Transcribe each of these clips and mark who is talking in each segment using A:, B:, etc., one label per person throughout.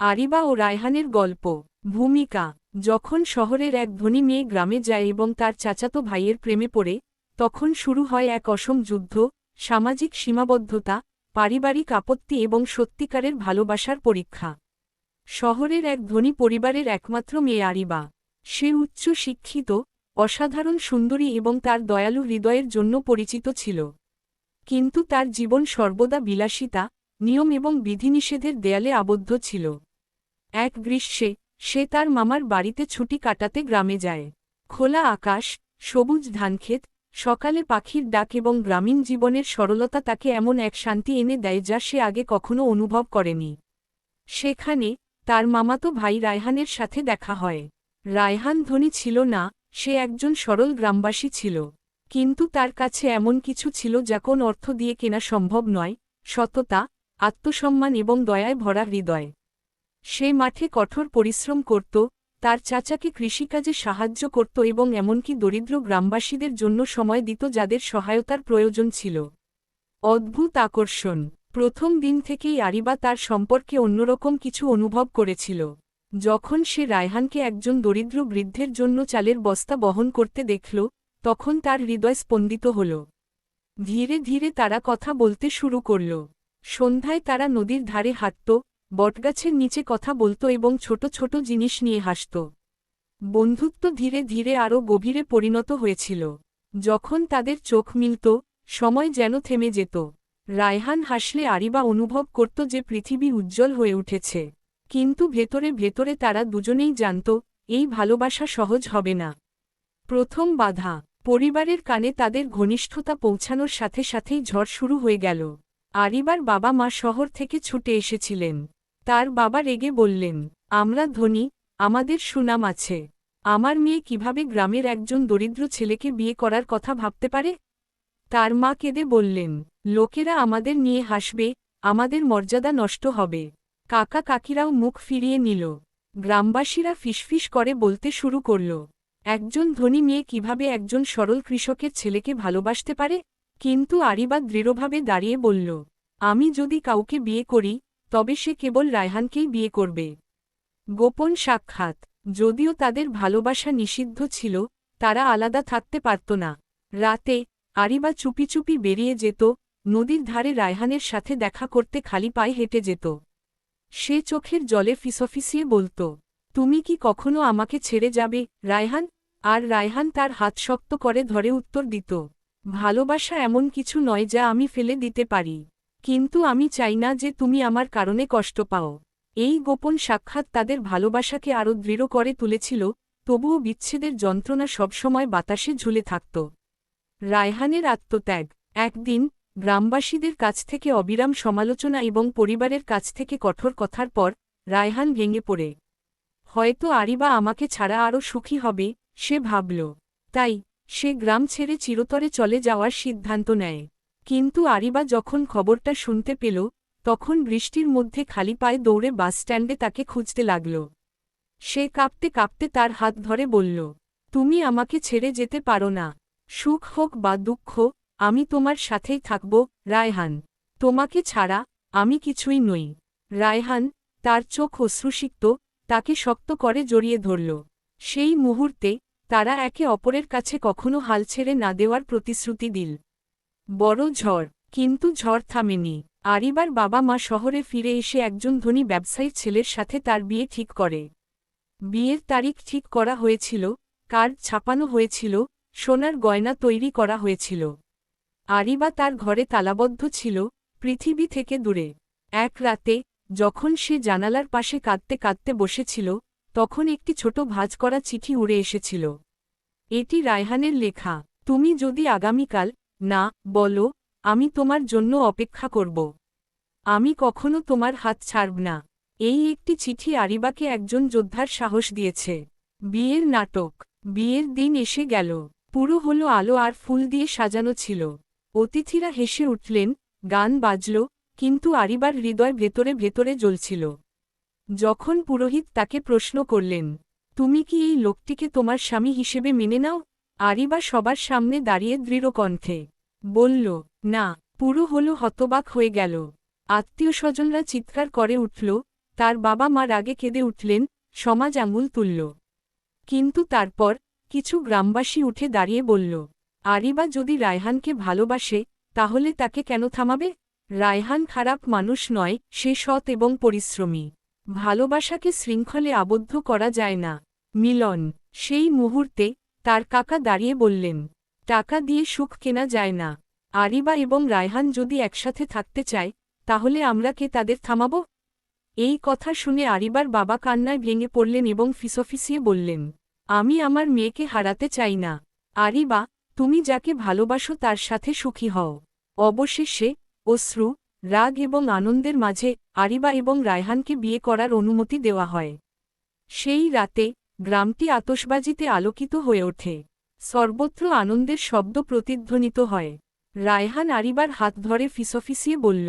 A: আরিবা ও রায়হানের গল্প। ভূমিকা, যখন শহরের এক ধনী মেয়ে গ্রামে যায় এবং তার চাচাতো ভাইয়ের প্রেমে পড়ে, তখন শুরু হয় এক অসম যুদ্ধ, সামাজিক সীমাবদ্ধতা, পারিবারিক আপত্তি এবং সত্যিকারের ভালোবাসার পরীক্ষা। শহরের এক ধনী পরিবারের একমাত্র মেয়ে আরিবা। সে উচ্চ শিক্ষিত, অসাধারণ সুন্দরী এবং তার দয়ালু হৃদয়ের জন্য পরিচিত ছিল। কিন্তু তার জীবন সর্বদা বিলাসিতা, নিয়ম এবং বিধিনিষেধের দেয়ালে আবদ্ধ ছিল। এক গ্রীষ্মে, সে তার মামার বাড়িতে ছুটি কাটাতে গ্রামে যায়। খোলা আকাশ, সবুজ ধানক্ষেত, সকালে পাখির ডাক এবং গ্রামীণ জীবনের সরলতা তাকে এমন এক শান্তি এনে দেয় যা সে আগে কখনো অনুভব করেনি। সেখানে, তার মামাতো ভাই রায়হানের সাথে দেখা হয়। রায়হান ধনী ছিল না, সে একজন সরল গ্রামবাসী ছিল। কিন্তু তার কাছে এমন কিছু ছিল যা কোন অর্থ দিয়ে কেনা সম্ভব নয়, সততা, আত্মসম্মান এবং দয়ায় ভরা হৃদয়। সে মাঠে কঠোর পরিশ্রম করত, তার চাচাকে কৃষিকাজে সাহায্য করত এবং এমনকি দরিদ্র গ্রামবাসীদের জন্য সময় দিত যাদের সহায়তার প্রয়োজন ছিল। অদ্ভুত আকর্ষণ। প্রথম দিন থেকেই আরিবা তার সম্পর্কে অন্যরকম কিছু অনুভব করেছিল। যখন সে রায়হানকে একজন দরিদ্র বৃদ্ধের জন্য চালের বস্তা বহন করতে দেখল, তখন তার হৃদয় স্পন্দিত হল। ধীরে ধীরে তারা কথা বলতে শুরু করল। সন্ধ্যায় তারা নদীর ধারে হাঁটত বটগাছের নিচে কথা বলত এবং ছোট ছোট জিনিস নিয়ে হাসত। বন্ধুত্ব ধীরে ধীরে আরও গভীরে পরিণত হয়েছিল। যখন তাদের চোখ মিলত, সময় যেন থেমে যেত। রায়হান হাসলে আরিবা অনুভব করত যে পৃথিবী উজ্জ্বল হয়ে উঠেছে। কিন্তু ভেতরে ভেতরে তারা দুজনেই জানত, এই ভালোবাসা সহজ হবে না। প্রথম বাধা, পরিবারের কানে তাদের ঘনিষ্ঠতা পৌঁছানোর সাথে সাথেই ঝড় শুরু হয়ে গেল। আরিবার বাবা মা শহর থেকে ছুটে এসেছিলেন। তার বাবা রেগে বললেন, আমরা ধনী, আমাদের সুনাম আছে। আমার মেয়ে কীভাবে গ্রামের একজন দরিদ্র ছেলেকে বিয়ে করার কথা ভাবতে পারে? তার মা কেঁদে বললেন, লোকেরা আমাদের নিয়ে হাসবে, আমাদের মর্যাদা নষ্ট হবে। কাকা কাকিরাও মুখ ফিরিয়ে নিল। গ্রামবাসীরা ফিসফিস করে বলতে শুরু করল, একজন ধনী মেয়ে কীভাবে একজন সরল কৃষকের ছেলেকে ভালোবাসতে পারে? কিন্তু আরিবা দৃঢ়ভাবে দাঁড়িয়ে বলল, আমি যদি কাউকে বিয়ে করি তবে সে কেবল রায়হানকেই বিয়ে করবে। গোপন সাক্ষাৎ। যদিও তাদের ভালোবাসা নিষিদ্ধ ছিল, তারা আলাদা থাকতে পারত না। রাতে, আরিবা চুপি চুপি বেরিয়ে যেত, নদীর ধারে রায়হানের সাথে দেখা করতে খালি পায়ে হেঁটে যেত। সে চোখের জলে ফিসফিসিয়ে বলত, তুমি কি কখনো আমাকে ছেড়ে যাবে, রায়হান? আর রায়হান তার হাত শক্ত করে ধরে উত্তর দিত, ভালোবাসা এমন কিছু নয় যা আমি ফেলে দিতে পারি। কিন্তু আমি চাই না যে তুমি আমার কারণে কষ্ট পাও। এই গোপন সাক্ষাৎ তাদের ভালোবাসাকে আরও দৃঢ় করে তুলেছিল, তবুও বিচ্ছেদের যন্ত্রণা সবসময় বাতাসে ঝুলে থাকত। রায়হানের আত্মত্যাগ। একদিন, গ্রামবাসীদের কাছ থেকে অবিরাম সমালোচনা এবং পরিবারের কাছ থেকে কঠোর কথার পর, রায়হান ভেঙে পড়ে। হয়তো আরিবা আমাকে ছাড়া আরও সুখী হবে সে ভাবল। তাই, সে গ্রাম ছেড়ে চিরতরে চলে যাওয়ার সিদ্ধান্ত নেয়। কিন্তু আরিবা যখন খবরটা শুনতে পেল, তখন বৃষ্টির মধ্যে খালি পায়ে দৌড়ে বাসস্ট্যান্ডে তাকে খুঁজতে লাগল। সে কাঁপতে কাঁপতে তার হাত ধরে বলল, তুমি আমাকে ছেড়ে যেতে পারো না। সুখ হোক বা দুঃখ, আমি তোমার সাথেই থাকব, রায়হান। তোমাকে ছাড়া আমি কিছুই নই। রায়হান, তার চোখ অশ্রুসিক্ত, তাকে শক্ত করে জড়িয়ে ধরল। সেই মুহূর্তে তারা একে অপরের কাছে কখনো হাল ছেড়ে না দেওয়ার প্রতিশ্রুতি দিল। বড় ঝড়, কিন্তু ঝড় থামেনি। আরিবার বাবা মা শহরে ফিরে এসে একজন ধনী ব্যবসায়ীর ছেলের সাথে তার বিয়ে ঠিক করে। বিয়ের তারিখ ঠিক করা হয়েছিল কার্ড ছাপানো হয়েছিল, সোনার গয়না তৈরি করা হয়েছিল। আরিবা তার ঘরে তালাবদ্ধ ছিল, পৃথিবী থেকে দূরে। এক রাতে, যখন সে জানালার পাশে কাঁদতে কাঁদতে বসেছিল, তখন একটি ছোট ভাজ করা চিঠি উড়ে এসেছিল। এটি রায়হানের লেখা, তুমি যদি আগামীকাল না, বলো, আমি তোমার জন্য অপেক্ষা করব। আমি কখনো তোমার হাত ছাড়ব না। এই একটি চিঠি আরিবাকে একজন যোদ্ধার সাহস দিয়েছে। বিয়ের নাটক। বিয়ের দিন এসে গেল। পুরো হলো আলো আর ফুল দিয়ে সাজানো ছিল। অতিথিরা হেসে উঠলেন, গান বাজল, কিন্তু আরিবার হৃদয় ভেতরে ভেতরে জ্বলছিল। যখন পুরোহিত তাকে প্রশ্ন করলেন, তুমি কি এই লোকটিকে তোমার স্বামী হিসেবে মেনে নাও? আরিবা সবার সামনে দাঁড়িয়ে দৃঢ় কণ্ঠে বলল, না, পুরো হল হতবাক হয়ে গেল। আত্মীয় স্বজনরা চিৎকার করে উঠল, তার বাবা মা রাগে কেঁদে উঠলেন, সমাজ আঙুল তুলল। কিন্তু তারপর কিছু গ্রামবাসী উঠে দাঁড়িয়ে বলল আরিবা যদি রায়হানকে ভালোবাসে, তাহলে তাকে কেন থামাবে? রায়হান খারাপ মানুষ নয়, সে সৎ এবং পরিশ্রমী। ভালোবাসাকে শৃঙ্খলে আবদ্ধ করা যায় না। মিলন, সেই মুহূর্তে তার কাকা দাঁড়িয়ে বললেন, টাকা দিয়ে সুখ কেনা যায় না। আরিবা এবং রায়হান যদি একসাথে থাকতে চায়, তাহলে আমরা কে তাদের থামাব? এই কথা শুনে আরিবার বাবা কান্নায় ভেঙে পড়লেন এবং ফিসফিসিয়ে বললেন, আমি আমার মেয়েকে হারাতে চাই না। আরিবা, তুমি যাকে ভালোবাসো তার সাথে সুখী হও। অবশেষে, অশ্রু, রাগ এবং আনন্দের মাঝে আরিবা এবং রায়হানকে বিয়ে করার অনুমতি দেওয়া হয়। সেই রাতে গ্রামটি আতসবাজিতে আলোকিত হয়ে ওঠে। সর্বত্র আনন্দের শব্দ প্রতিধ্বনিত হয়। রায়হান আরিবার হাত ধরে ফিসফিসিয়ে বলল,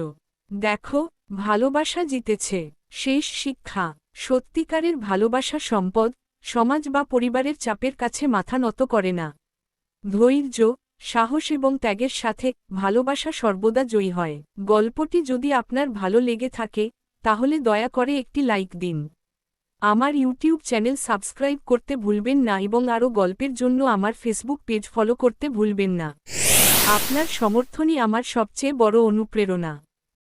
A: দেখো, ভালোবাসা জিতেছে। শেষ শিক্ষা। সত্যিকারের ভালোবাসা সম্পদ সমাজ বা পরিবারের চাপের কাছে মাথা নত করে না। ধৈর্য, সাহস এবং ত্যাগের সাথে ভালোবাসা সর্বদা জয়ী হয়। গল্পটি যদি আপনার ভালো লেগে থাকে, তাহলে দয়া করে একটি লাইক দিন। আমার ইউটিউব চ্যানেল সাবস্ক্রাইব করতে ভুলবেন না এবং আরও গল্পের জন্য আমার ফেসবুক পেজ ফলো করতে ভুলবেন না। আপনার সমর্থনই আমার সবচেয়ে বড় অনুপ্রেরণা।